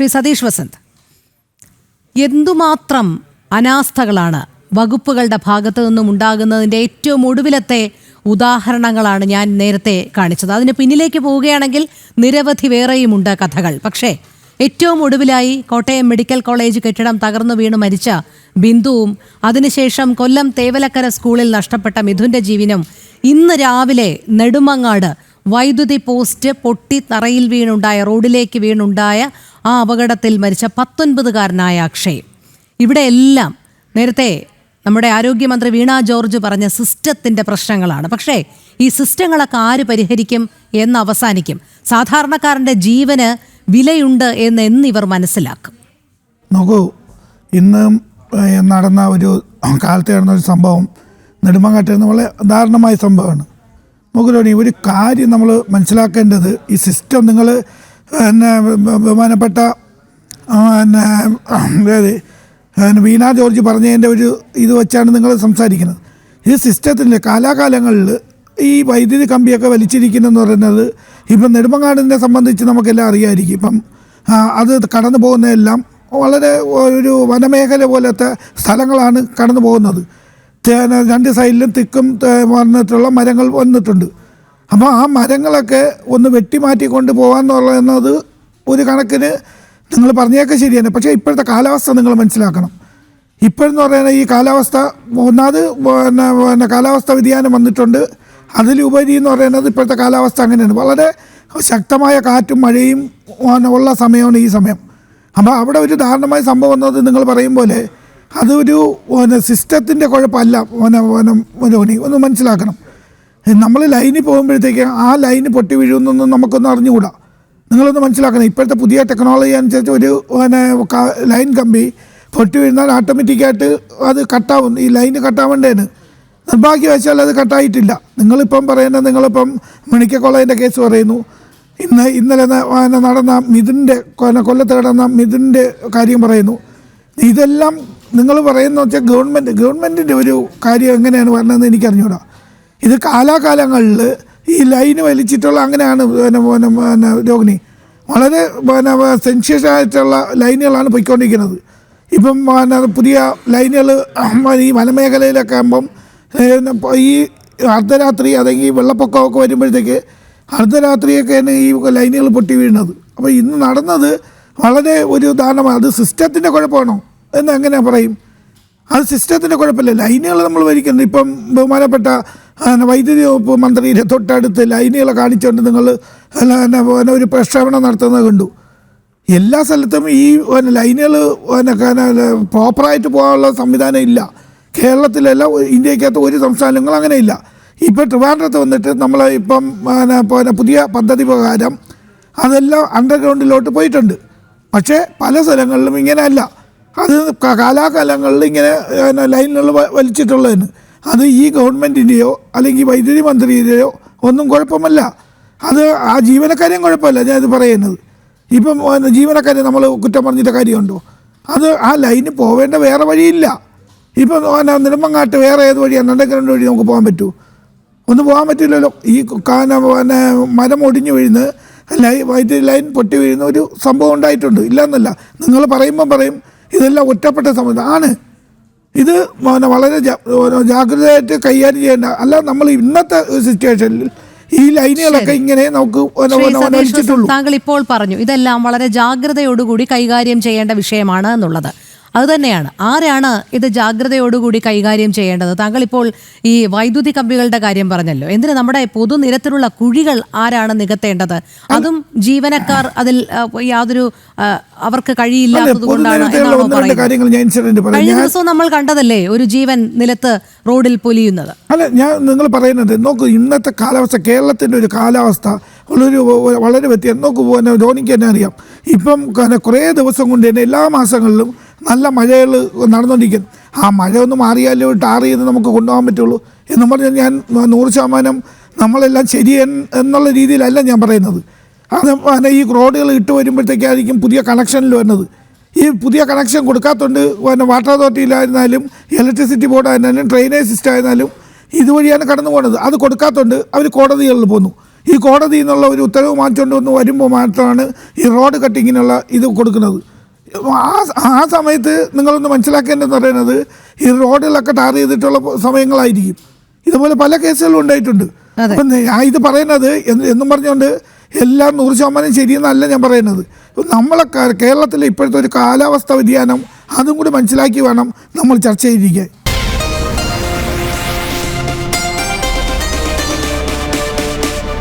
ശ്രീ സതീഷ് വസന്ത്. എന്തുമാത്രം അനാസ്ഥകളാണ് വകുപ്പുകളുടെ ഭാഗത്തു നിന്നും ഉണ്ടാകുന്നതിന്റെ ഏറ്റവും ഒടുവിലത്തെ ഉദാഹരണങ്ങളാണ് ഞാൻ നേരത്തെ കാണിച്ചത്. അതിന് പിന്നിലേക്ക് പോവുകയാണെങ്കിൽ നിരവധി വേറെയുമുണ്ട് കഥകൾ. പക്ഷേ ഏറ്റവും ഒടുവിലായി കോട്ടയം മെഡിക്കൽ കോളേജ് കെട്ടിടം തകർന്നു വീണ് മരിച്ച ബിന്ദുവും അതിനുശേഷം കൊല്ലം തേവലക്കര സ്കൂളിൽ നഷ്ടപ്പെട്ട മിഥുന്റെ ജീവനും ഇന്ന് രാവിലെ നെടുമങ്ങാട് വൈദ്യുതി പോസ്റ്റ് പൊട്ടി തറയിൽ വീണുണ്ടായ റോഡിലേക്ക് വീണുണ്ടായ ആ അപകടത്തിൽ മരിച്ച പത്തൊൻപതുകാരനായ അക്ഷയ്. ഇവിടെ എല്ലാം നേരത്തെ നമ്മുടെ ആരോഗ്യമന്ത്രി വീണ ജോർജ് പറഞ്ഞ സിസ്റ്റത്തിന്റെ പ്രശ്നങ്ങളാണ്. പക്ഷേ ഈ സിസ്റ്റങ്ങളൊക്കെ ആര് പരിഹരിക്കും എന്ന് അവസാനിക്കും. സാധാരണക്കാരന്റെ ജീവന് വിലയുണ്ട് എന്ന് എന്നിവർ മനസ്സിലാക്കും. നോക്കൂ ഇന്ന് നടന്ന ഒരു കാലത്ത് നടന്ന ഒരു സംഭവം നെടുമങ്ങാട്ട് എന്ന് വളരെ ദാരുണമായ സംഭവമാണ്. നോക്കൂ ഒരു കാര്യം നമ്മൾ മനസ്സിലാക്കേണ്ടത് ഈ സിസ്റ്റം നിങ്ങൾ പിന്നെ ബഹുമാനപ്പെട്ട പിന്നെ വീണ ജോർജ് പറഞ്ഞതിന്റെ ഒരു ഇത് വെച്ചാണ് നിങ്ങൾ സംസാരിക്കുന്നത്. ഈ സിസ്റ്റത്തിന്റെ കാലാകാലങ്ങളിൽ ഈ വൈദ്യുതി കമ്പിയൊക്കെ വലിച്ചിരിക്കുന്നെന്ന് പറയുന്നത് ഇപ്പം നെടുമങ്ങാടിനെ സംബന്ധിച്ച് നമുക്കെല്ലാം അറിയാമായിരിക്കും ഇപ്പം അത് കടന്നു പോകുന്നതെല്ലാം വളരെ ഒരു വനമേഖല പോലത്തെ സ്ഥലങ്ങളാണ് കടന്നു പോകുന്നത്. രണ്ട് സൈഡിലും തിക്കും വന്നിട്ടുള്ള മരങ്ങൾ വന്നിട്ടുണ്ട്. അപ്പോൾ ആ മരങ്ങളൊക്കെ ഒന്ന് വെട്ടിമാറ്റി കൊണ്ട് പോകാമെന്ന് പറയുന്നത് ഒരു കണക്കിന് നിങ്ങൾ പറഞ്ഞേക്കെ ശരിയാണ്. പക്ഷേ ഇപ്പോഴത്തെ കാലാവസ്ഥ നിങ്ങൾ മനസ്സിലാക്കണം. ഇപ്പോഴെന്ന് പറയുന്നത് ഈ കാലാവസ്ഥ ഒന്നാമത് പിന്നെ പിന്നെ കാലാവസ്ഥ വ്യതിയാനം വന്നിട്ടുണ്ട്. അതിലുപരി എന്ന് പറയുന്നത് ഇപ്പോഴത്തെ കാലാവസ്ഥ അങ്ങനെയാണ്. വളരെ ശക്തമായ കാറ്റും മഴയും ഉള്ള സമയമാണ് ഈ സമയം. അപ്പോൾ അവിടെ ഒരു ദാരുണമായ സംഭവം എന്നത് നിങ്ങൾ പറയും പോലെ അതൊരു സിസ്റ്റത്തിന്റെ കുഴപ്പമല്ല. പിന്നെ ഒന്ന് മനസ്സിലാക്കണം. നമ്മൾ ലൈനിൽ പോകുമ്പോഴത്തേക്ക് ആ ലൈന് പൊട്ടി വീഴുമെന്നൊന്നും നമുക്കൊന്നും അറിഞ്ഞുകൂടാ. നിങ്ങളൊന്ന് മനസ്സിലാക്കണം. ഇപ്പോഴത്തെ പുതിയ ടെക്നോളജി അനുസരിച്ച് ഒരു പിന്നെ ലൈൻ കമ്പി പൊട്ടി വീഴുന്നാൽ ഓട്ടോമാറ്റിക്കായിട്ട് അത് കട്ടാവും. ഈ ലൈന് കട്ടാവേണ്ടതാണ് നിർഭാഗ്യവശാൽ അത് കട്ടായിട്ടില്ല. നിങ്ങളിപ്പം പറയുന്നത് നിങ്ങളിപ്പം മണിക്ക കോളേജിന്റെ കേസ് പറയുന്നു. ഇന്ന് ഇന്നലെ നടന്ന മിഥുന്റെ കൊല്ലത്ത് കിടന്ന മിഥുന്റെ കാര്യം പറയുന്നു. ഇതെല്ലാം നിങ്ങൾ പറയുന്ന വെച്ചാൽ ഗവൺമെന്റ് ഗവൺമെന്റിന്റെ ഒരു കാര്യം എങ്ങനെയാണ് പറഞ്ഞതെന്ന് എനിക്കറിഞ്ഞൂടാ. ഇത് കാലാകാലങ്ങളിൽ ഈ ലൈന് വലിച്ചിട്ടുള്ള അങ്ങനെയാണ് പിന്നെ പിന്നെ പിന്നെ രോഹിണി. വളരെ പിന്നെ സെൻഷ്യസ് ആയിട്ടുള്ള ലൈനുകളാണ് പോയിക്കൊണ്ടിരിക്കുന്നത്. ഇപ്പം പിന്നെ പുതിയ ലൈനുകൾ ഈ വനമേഖലയിലൊക്കെ ആകുമ്പം ഈ അർദ്ധരാത്രി അല്ലെങ്കിൽ വെള്ളപ്പൊക്കമൊക്കെ വരുമ്പോഴത്തേക്ക് അർദ്ധരാത്രിയൊക്കെയാണ് ഈ ലൈനുകൾ പൊട്ടി വീഴുന്നത്. അപ്പോൾ ഇന്ന് നടന്നത് വളരെ ഒരു ഉദാഹരണമാണ്. അത് സിസ്റ്റത്തിന്റെ കുഴപ്പമാണോ എന്ന് എങ്ങനെ പറയും? അത് സിസ്റ്റത്തിന്റെ കുഴപ്പമില്ല. ലൈനുകൾ നമ്മൾ വലിക്കുന്നത് ഇപ്പം ബഹുമാനപ്പെട്ട വൈദ്യുതി വകുപ്പ് മന്ത്രിയുടെ തൊട്ടടുത്ത് ലൈനുകളെ കാണിച്ചുകൊണ്ട് നിങ്ങൾ പിന്നെ ഒരു പ്രക്ഷേപണം നടത്തുന്നത് കണ്ടു. എല്ലാ സ്ഥലത്തും ഈ ലൈനുകൾ പ്രോപ്പറായിട്ട് പോകാനുള്ള സംവിധാനം ഇല്ല. കേരളത്തിലല്ല ഇന്ത്യക്കകത്ത് ഒരു സംസ്ഥാനങ്ങളും അങ്ങനെ ഇല്ല. ഇപ്പോൾ ട്രിവാൻഡ്രത്ത് വന്നിട്ട് നമ്മൾ ഇപ്പം പിന്നെ പുതിയ പദ്ധതി പ്രകാരം അതെല്ലാം അണ്ടർഗ്രൗണ്ടിലോട്ട് പോയിട്ടുണ്ട്. പക്ഷേ പല സ്ഥലങ്ങളിലും ഇങ്ങനെയല്ല. അത് ക- കാലാകാലങ്ങളിൽ ഇങ്ങനെ ലൈനുകൾ വലിച്ചിട്ടുള്ളതിന്. അത് ഈ ഗവൺമെന്റിന്റെയോ അല്ലെങ്കിൽ വൈദ്യുതി മന്ത്രിയുടെയോ ഒന്നും കുഴപ്പമല്ല. അത് ആ ജീവനക്കാരെയും കുഴപ്പമില്ല. ഞാൻ ഇത് പറയുന്നത്. ഇപ്പം ജീവനക്കാരെ നമ്മൾ കുറ്റം പറഞ്ഞിട്ട് കാര്യമുണ്ടോ? അത് ആ ലൈന് പോവേണ്ട വേറെ വഴിയില്ല. ഇപ്പം പിന്നെ നെടുമങ്ങാട്ട് വേറെ ഏത് വഴിയാണ് അണ്ടർഗ്രൗണ്ട് വഴി നമുക്ക് പോകാൻ പറ്റൂ. ഒന്നും പോകാൻ പറ്റില്ലല്ലോ. ഈ കാന പിന്നെ മരം ഒടിഞ്ഞു വീഴുന്ന ലൈ വൈദ്യുതി ലൈൻ പൊട്ടി വീഴുന്ന ഒരു സംഭവം ഉണ്ടായിട്ടുണ്ട്. ഇല്ലയെന്നല്ല നിങ്ങൾ പറയുമ്പം പറയും. ഇതെല്ലാം ഒറ്റപ്പെട്ട സംഭവം. ആണ്. ഇത് വളരെ ജാഗ്രതയായിട്ട് കൈകാര്യം ചെയ്യേണ്ട. അല്ല നമ്മൾ ഇന്നത്തെ സിറ്റുവേഷനിൽ ഈ ലൈനുകളൊക്കെ ഇങ്ങനെ നമുക്ക് താങ്കൾ ഇപ്പോൾ പറഞ്ഞു ഇതെല്ലാം വളരെ ജാഗ്രതയോടുകൂടി കൈകാര്യം ചെയ്യേണ്ട വിഷയമാണ് എന്നുള്ളത്. അതുതന്നെയാണ്. ആരാണ് ഇത് ജാഗ്രതയോടുകൂടി കൈകാര്യം ചെയ്യേണ്ടത്? താങ്കൾ ഇപ്പോൾ ഈ വൈദ്യുതി കമ്പികളുടെ കാര്യം പറഞ്ഞല്ലോ. എന്തിന് നമ്മുടെ പൊതുനിരത്തിലുള്ള കുഴികൾ ആരാണ് നികത്തേണ്ടത്? അതും ജീവനക്കാർ അതിൽ യാതൊരു അവർക്ക് കഴിയില്ലാത്തത് കൊണ്ടാണ് എന്നാണോ പറയുന്നത്. കഴിഞ്ഞ ദിവസവും നമ്മൾ കണ്ടതല്ലേ ഒരു ജീവൻ നിലത്ത് റോഡിൽ പൊലിയുന്നത്. അല്ല ഞാൻ നിങ്ങൾ പറയുന്നത് നോക്കൂ ഇന്നത്തെ കാലാവസ്ഥ കേരളത്തിന്റെ ഒരു കാലാവസ്ഥ വളരെ വളരെ വ്യത്യാസം നോക്കൂ ധോണിക്ക് തന്നെ അറിയാം. ഇപ്പം കുറേ ദിവസം കൊണ്ട് തന്നെ എല്ലാ മാസങ്ങളിലും നല്ല മഴകൾ നടന്നുകൊണ്ടിരിക്കുന്നു ആ മഴ ഒന്ന് മാറിയാലേ ടാർ ചെയ്ത് നമുക്ക് കൊണ്ടുപോകാൻ പറ്റുള്ളൂ എന്ന് പറഞ്ഞാൽ ഞാൻ നൂറ് ശതമാനം നമ്മളെല്ലാം ശരി എന്ന് എന്നുള്ള രീതിയിലല്ല ഞാൻ പറയുന്നത്. അത് പിന്നെ ഈ റോഡുകൾ ഇട്ട് വരുമ്പോഴത്തേക്കായിരിക്കും പുതിയ കണക്ഷനിൽ വരുന്നത്. ഈ പുതിയ കണക്ഷൻ കൊടുക്കാത്തതുകൊണ്ട് പിന്നെ വാട്ടർ അതോറിറ്റിയിലായിരുന്നാലും ഇലക്ട്രിസിറ്റി ബോർഡ് ആയിരുന്നാലും ഡ്രെയിനേജ് സിസ്റ്റം ആയിരുന്നാലും ഇതുവഴിയാണ് കടന്നു പോകുന്നത് അത് കൊടുക്കാത്തതുകൊണ്ട് അവർ കോടതികളിൽ പോന്നു. ഈ കോടതിയിൽ നിന്നുള്ള ഒരു ഉത്തരവ് മാറ്റിക്കൊണ്ട് വന്ന് വരുമ്പോൾ മാത്രമാണ് ഈ റോഡ് കട്ടിങ്ങിനുള്ള ഇത് കൊടുക്കുന്നത്. ആ ആ സമയത്ത് നിങ്ങളൊന്ന് മനസ്സിലാക്കേണ്ടതെന്ന് പറയുന്നത് ഈ റോഡിലൊക്കെ ടാർ ചെയ്തിട്ടുള്ള സമയങ്ങളായിരിക്കും. ഇതുപോലെ പല കേസുകളും ഉണ്ടായിട്ടുണ്ട്. അപ്പം ഞാൻ ഇത് പറയുന്നത് എന്നും പറഞ്ഞുകൊണ്ട് എല്ലാം നൂറ് ശതമാനം ശരിയെന്നല്ല ഞാൻ പറയുന്നത്. നമ്മളെ കേരളത്തിലെ ഇപ്പോഴത്തെ ഒരു കാലാവസ്ഥ വ്യതിയാനം അതും കൂടി മനസ്സിലാക്കി വേണം നമ്മൾ ചർച്ച ചെയ്തിരിക്കാൻ.